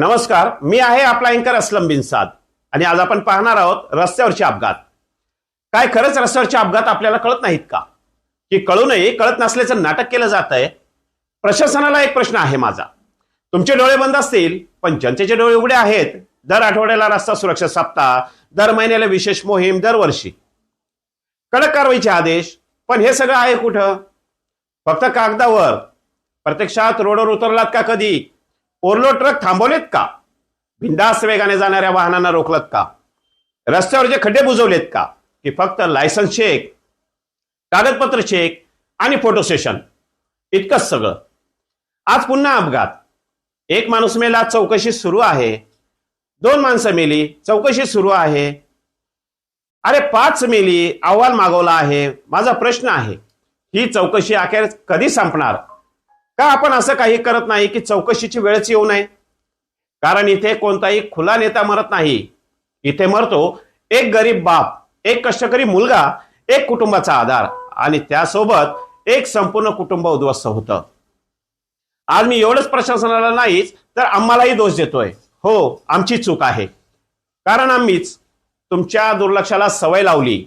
नमस्कार मी आहे आपला अँकर असलम बिनसाद आणि आज आपण पाहणार आहोत रस्त्यावरचे अपघात. काय खरंच रस्त्यावरचे अपघात आपल्याला कळत नाहीत का? की कळूनही कळत नसल्याचं नाटक केलं जात आहे. प्रशासनाला एक प्रश्न आहे माझा. तुमचे डोळे बंद असतील पण जनतेचे डोळे उघडे आहेत. दर आठवड्याला रस्ता सुरक्षा सप्ताह दर महिन्याला विशेष मोहीम दरवर्षी. कडक कारवाईचे आदेश पण हे सगळं आहे कुठं? फक्त कागदावर. प्रत्यक्षात रोडवर उतरलात का कधी? ओरलो ट्रक थांबवलेत का? भिंदास वेगाने जाणाऱ्या वाहनांना रोखलत का? रस्त्यावर जे खड्डे बुजवलेत का? की फक्त लायसन्स चेक कागदपत्र चेक आणि फोटो सेशन इतकंच सगळं. आज पुन्हा अपघात. एक माणूस मेला चौकशी सुरू आहे. दोन माणसं मेली चौकशी सुरू आहे. अरे पाच मेली अहवाल मागवला आहे. माझा प्रश्न आहे ही चौकशी अखेर कधी संपणार? का आपण असं काही करत नाही की चौकशीची वेळच येऊ नये? कारण इथे कोणताही खुला नेता मरत नाही. इथे मरतो एक गरीब बाप एक कष्टकरी मुलगा एक कुटुंबाचा आधार आणि त्यासोबत एक संपूर्ण कुटुंब उद्ध्वस्त होतं. आज मी एवढंच प्रशासनाला नाहीच तर आम्हालाही दोष देतोय. हो आमची चूक आहे. कारण आम्हीच तुमच्या दुर्लक्षाला सवय लावली.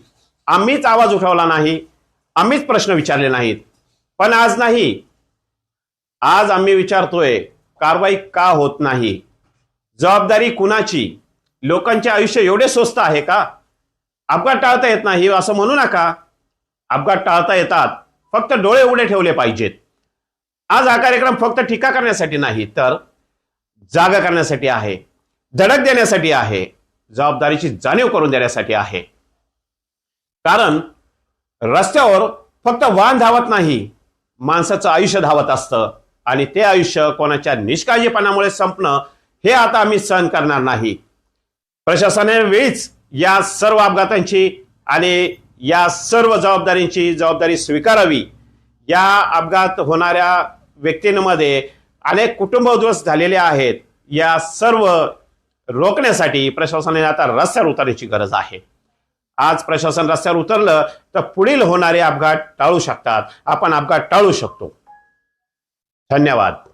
आम्हीच आवाज उठवला नाही. आम्हीच प्रश्न विचारले नाहीत. पण आज नाही. आज आम्ही विचारतोय कारवाई का होत नाही? जबाबदारी कुणाची? लोकांचे आयुष्य एवढे स्वस्त आहे का? अपघात टाळता येत नाही असं म्हणू नका. अपघात टाळता येतात. फक्त डोळे उघडे ठेवले पाहिजेत. आज हा कार्यक्रम फक्त टीका करण्यासाठी नाही तर जागा करण्यासाठी आहे धडक देण्यासाठी आहे जबाबदारीची जाणीव करून देण्यासाठी आहे. कारण रस्त्यावर फक्त वाहन धावत नाही माणसाचं आयुष्य धावत असतं. आणि ते आयुष्य कोणाच्या निष्काळजीपणामुळे संपणं हे आता आम्ही सहन करणार नाही. प्रशासनाने वेळीच या सर्व अपघातांची आणि या सर्व जबाबदारींची जबाबदारी स्वीकारावी. या अपघात होणाऱ्या व्यक्तींमध्ये अनेक कुटुंब उद्ध्वस्त झालेले आहेत. या सर्व रोखण्यासाठी प्रशासनाने आता रस्त्यावर उतरण्याची गरज आहे. आज प्रशासन रस्त्यावर उतरलं तर पुढील होणारे अपघात टाळू शकतात. आपण अपघात टाळू शकतो. धन्यवाद.